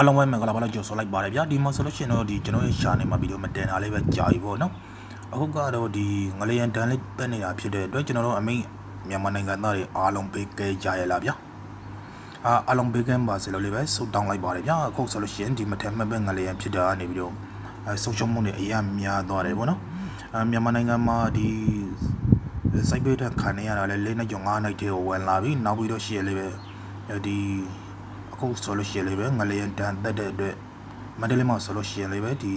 အားလုံးပဲမင်္ဂလာပါလို့ကြိုဆိုလိုက်ပါတယ်ဗျာဒီမှာဆိုလို့ရှိရင်တော့ဒီကျွန်တော်ရဲ့ရှာနေမှာဗီဒီယိုမတင်တာလေးပဲကြာပြီပေါ့နော်အခုကတော့ဒီငလျင်တန်လေးတက်နေတာဖြစ်တဲ့အတွက်ကျွန်တော်တို့အမိတ်မြန်မာနိုင်ငံသားတွေအားလုံးပေးကဲကြရလားဗျာအာအားလုံးပေးကဲပါစေလို့လေးပဲဆုတောင်းလိုက်ပါတယ်ဗျာအခုဆိုလို့ရှိရင်ဒီမထက်မပဲငလျင်ဖြစ်တာကနေပြီးတော့အဲဆုံးရှုံးမှုတွေအများများသွားတယ်ပေါ့နော်အဲမြန်မာနိုင်ငံမှာဒီစိုက်ပေးတဲ့ခံနေရတာလဲ၄နှစ်ကျော်၅နှစ်တည်းကိုဝင်လာပြီနောက်ပြီးတော့ရှိရလေးပဲဒီ အခုဆိုလို့ရှိရင်လည်းပဲငလျင်တန်တက်တဲ့အတွက်မန္တလေးမှာဆိုလို့ရှိရင်လည်းပဲဒီ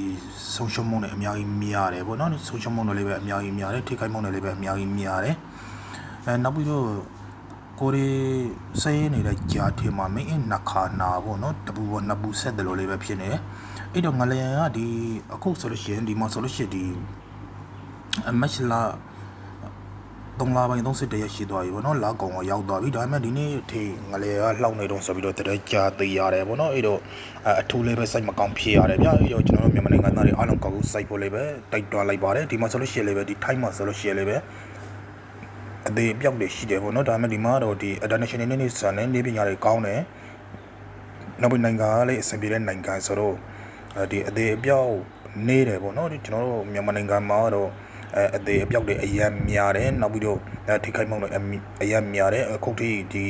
ဆုံးရှုံးမှုတွေအများကြီးများတယ်ပေါ့နော်ဆုံးရှုံးမှုတွေလည်းပဲအများကြီးများတယ်ထိခိုက်မှုတွေလည်းပဲအများကြီးများတယ်အဲနောက်ပြီးတော့ကိုရီစရေးနေတဲ့ကြာထင်မှာမင်းအနှခါနာပေါ့နော်တပူပေါ်နှစ်ပူဆက်တယ်လို့လည်းပဲဖြစ်နေတယ်အဲ့တော့ငလျင်ကဒီအခုဆိုလို့ရှိရင်ဒီမှာဆိုလို့ရှိရင်ဒီအမက်လာ သုံးလပိုင်း31ရက်ရှိသွားပြီပေါ့နော်လာကောင်ကရောက်သွားပြီဒါပေမဲ့ဒီနေ့အထိငလေကလှောက်နေတော့ဆိုပြီးတော့တရက်ကြာသေးရတယ်ပေါ့နော်အဲ့တော့အထူးလေးပဲစိုက်မကောင်းဖြစ်ရတယ်ဗျအဲ့တော့ကျွန်တော်တို့မြန်မာနိုင်ငံသားတွေအားလုံးကောက်ကူစိုက်ဖို့လေးပဲတိုက်တွန်းလိုက်ပါတယ်ဒီမှာဆိုလို့ရှိရင်လေးပဲဒီထိုင်းမှာဆိုလို့ရှိရင်လေးပဲအသေးအပြောက်တွေရှိတယ်ပေါ့နော်ဒါပေမဲ့ဒီမှာတော့ဒီ international နေနေစံနေနေပညာတွေကောင်းတယ်နောက်ပြီးနိုင်ငံကလည်းအဆင်ပြေတဲ့နိုင်ငံဆိုတော့ဒီအသေးအပြောက်နေတယ်ပေါ့နော်ဒီကျွန်တော်တို့မြန်မာနိုင်ငံမှာတော့ အဲအသေးအပြောက်တွေအရန်များတယ်နောက်ပြီးတော့ထိခိုက်မှုတွေအရန်များတယ်အခုထိဒီ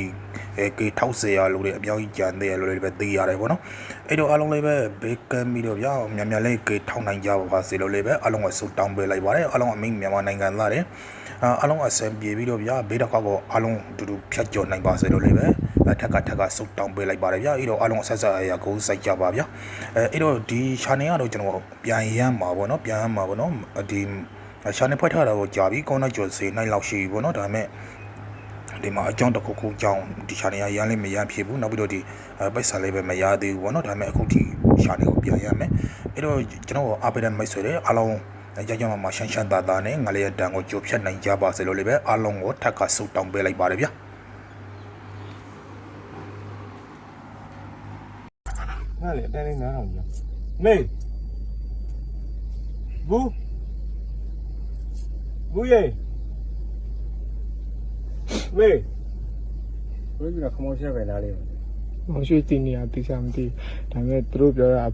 အဲကေ1000လို့တွေအပြောင်းကြီးကြံသေးရလို့လည်းပဲသိရတယ်ပေါ့နော်အဲ့တော့အားလုံးလည်းပဲဘေးကမ်းပြီးတော့ဗျာမြန်မြန်လေးကေထောင်းနိုင်ကြပါပါစေလို့လည်းပဲအားလုံးကဆုတောင်းပေးလိုက်ပါတယ်အားလုံးအမိန့်မြန်မာနိုင်ငံသားတွေအားလုံးအဆင်ပြေပြီးတော့ဗျာဘေးတစ်ခေါက်ကိုအားလုံးအတူတူဖြတ်ကျော်နိုင်ပါစေလို့လည်းပဲထက်ကထက်ကဆုတောင်းပေးလိုက်ပါတယ်ဗျာအဲ့တော့အားလုံးဆက်ဆက်အရာကိုစိုက်ကြပါဗျာအဲအဲ့တော့ဒီ channel ကတော့ကျွန်တော်ပြန်ရမ်းပါပေါ့နော်ပြန်ရမ်းပါပေါ့နော်ဒီ ရှာနေဖွဲ့ထားတာကိုကြာပြီကောင်းတော့ကျော်စေနိုင်လောက်ရှိပြီပေါ့နော်ဒါပေမဲ့ဒီမှာအကြောင်းတစ်ခုခုကြောင်းဒီရှာနေရရမ်းလေးမရမ်းဖြစ်ဘူးနောက်ပြီးတော့ဒီပိုက်ဆံလေးပဲမရသေးဘူးပေါ့နော်ဒါပေမဲ့အခုထိရှာနေကိုပြန်ရမယ်အဲ့တော့ကျွန်တော်အားပေးတဲ့မိတ်ဆွေတွေအားလုံးကြောင်ကြောင်မှာရှန်ရှန်တာတာနဲ့ငလေးရတန်ကိုကြိုဖြတ်နိုင်ကြပါစေလို့လည်းပဲအားလုံးကိုထပ်ခါဆုတောင်းပေးလိုက်ပါတယ်ဗျာငါလေအတိုင်းလေးနားထောင်ကြမေဘူး ဘူးရေမေဘယ်လိုခမောရှက်ပဲနားလေးမောင်ရွှေတင်နေရတိစားမသိဒါပေမဲ့သူတို့ပြောတာ